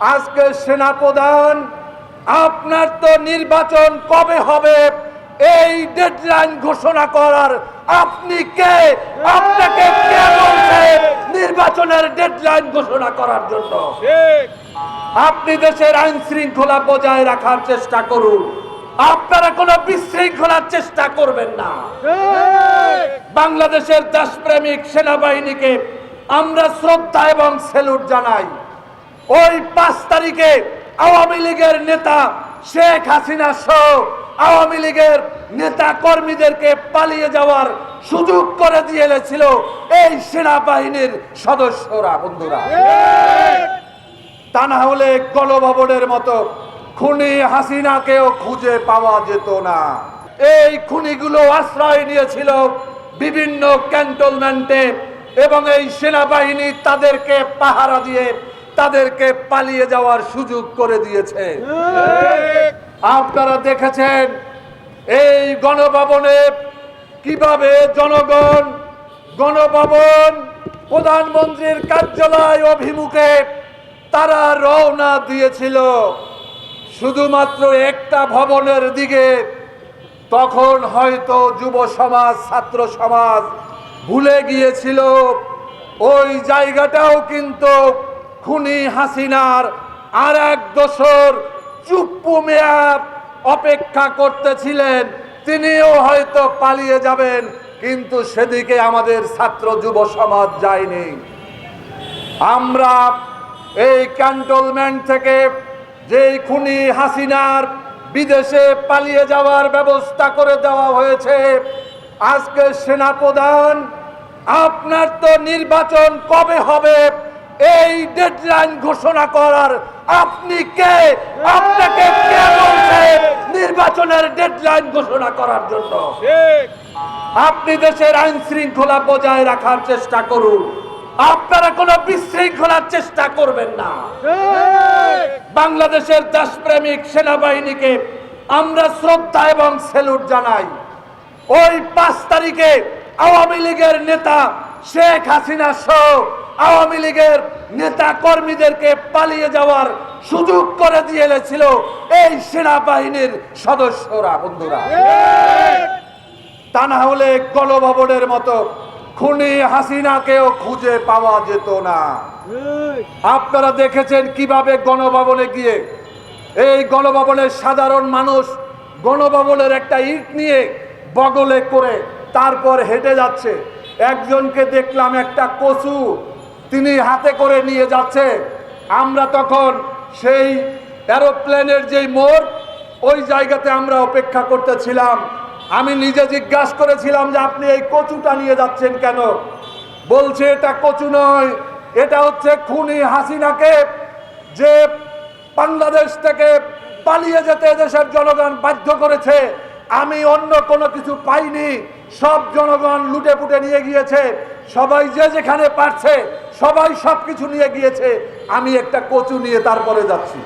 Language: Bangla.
আজকে সেনাপ্রধান, আপনার তো নির্বাচন কবে হবে? এই ডেডলাইন ঘোষণা করার আপনি কে? আপনাকে কে বলছে নির্বাচনের ডেডলাইন ঘোষণা করার জন্য? আপনি দেশের আইন শৃঙ্খলা বজায় রাখার চেষ্টা করুন। আপনারা কোনো বিশৃঙ্খলার চেষ্টা করবেন না। বাংলাদেশের দেশপ্রেমিক সেনাবাহিনীকে আমরা শ্রদ্ধা এবং সেলুট জানাই। ওই পাঁচ তারিখে আওয়ামী লীগের নেতা শেখ হাসিনা সহ আওয়ামী লীগের নেতা কর্মীদেরকে পালিয়ে যাওয়ার সুযোগ করে দিয়েছিল এই সেনাবাহিনীর সদস্যরা, বন্ধুরা। তা না হলে গণভবনের মতো খুনি হাসিনাকেও খুঁজে পাওয়া যেত না। এই খুনিগুলো আশ্রয় নিয়েছিল বিভিন্ন ক্যান্টনমেন্টে এবং এই সেনাবাহিনী তাদেরকে পাহারা দিয়ে তাদেরকে পালিয়ে যাওয়ার সুযোগ করে দিয়েছে। আপনারা দেখেছেন এই গণভবনে কীভাবে জনগণ গণভবন প্রধানমন্ত্রীর কার্যালয় অভিমুখে তারা রওনা দিয়েছিল। শুধুমাত্র একটা ভবনের দিকে তখন হয়তো যুব সমাজ, ছাত্র সমাজ ভুলে গিয়েছিল। ওই জায়গাটাও কিন্তু খুনি হাসিনার আর এক দোসর চুপ্পু মেয়া অপেক্ষা করতেছিলেন। তিনিও হয়তো পালিয়ে যাবেন, কিন্তু সেদিকে আমাদের ছাত্র যুব সমাজ যায়নি। আমরা এই ক্যান্টনমেন্ট থেকে যে খুনি হাসিনার বিদেশে পালিয়ে যাওয়ার ব্যবস্থা করে দেওয়া হয়েছে, আজকে সেনাপ্রধান, আপনার তো নির্বাচন কবে হবে? এই ডেডলাইন ঘোষণা করার আপনি কে? আপনাকে কে বলছে নির্বাচনের ডেডলাইন ঘোষণা করার জন্য? আপনি দেশের আইন শৃঙ্খলা বজায় রাখার চেষ্টা করুন। আপনারা কোনো বিশৃঙ্খলার চেষ্টা করবেন না। বাংলাদেশের দেশপ্রেমিক সেনাবাহিনীকে আমরা শ্রদ্ধা এবং সেলুট জানাই। ওই পাঁচ তারিখে আওয়ামী লীগের নেতা শেখ হাসিনা সহ আওয়ামী লীগের নেতা কর্মীদেরকে পালিয়ে যাওয়ার সুযোগ করে দিয়েছিল এই সেনাবাহিনীর সদস্যরা, বন্ধুরা। তা না হলে গণভবনের মতো খুনি হাসিনাকেও খুঁজে পাওয়া যেত না। আপনারা দেখেছেন কীভাবে গণভবনে গিয়ে এই গণভবনের সাধারণ মানুষ গণভবনের একটা ইট নিয়ে বগলে করে তারপর হেঁটে যাচ্ছে। একজনকে দেখলাম একটা কচু, তিনি হাতে করে নিয়ে যাচ্ছে। আমরা তখন সেই অ্যারোপ্লেনের যেই মোড়, ওই জায়গাতে আমরা অপেক্ষা করতেছিলাম। আমি নিজে জিজ্ঞাসা করেছিলাম যে, আপনি এই কচুটা নিয়ে যাচ্ছেন কেন? বলছে, এটা কচু নয়, এটা হচ্ছে খুনি হাসিনাকে যে বাংলাদেশ থেকে পালিয়ে যেতে দেশের জনগণ বাধ্য করেছে। আমি অন্য কোনো কিছু পাইনি। সব জনগণ লুটে পুটে নিয়ে গিয়েছে, সবাই যে যেখানে পারছে, সবাই সব কিছু নিয়ে গিয়েছে, আমি একটা কচু নিয়ে তারপরে যাচ্ছি।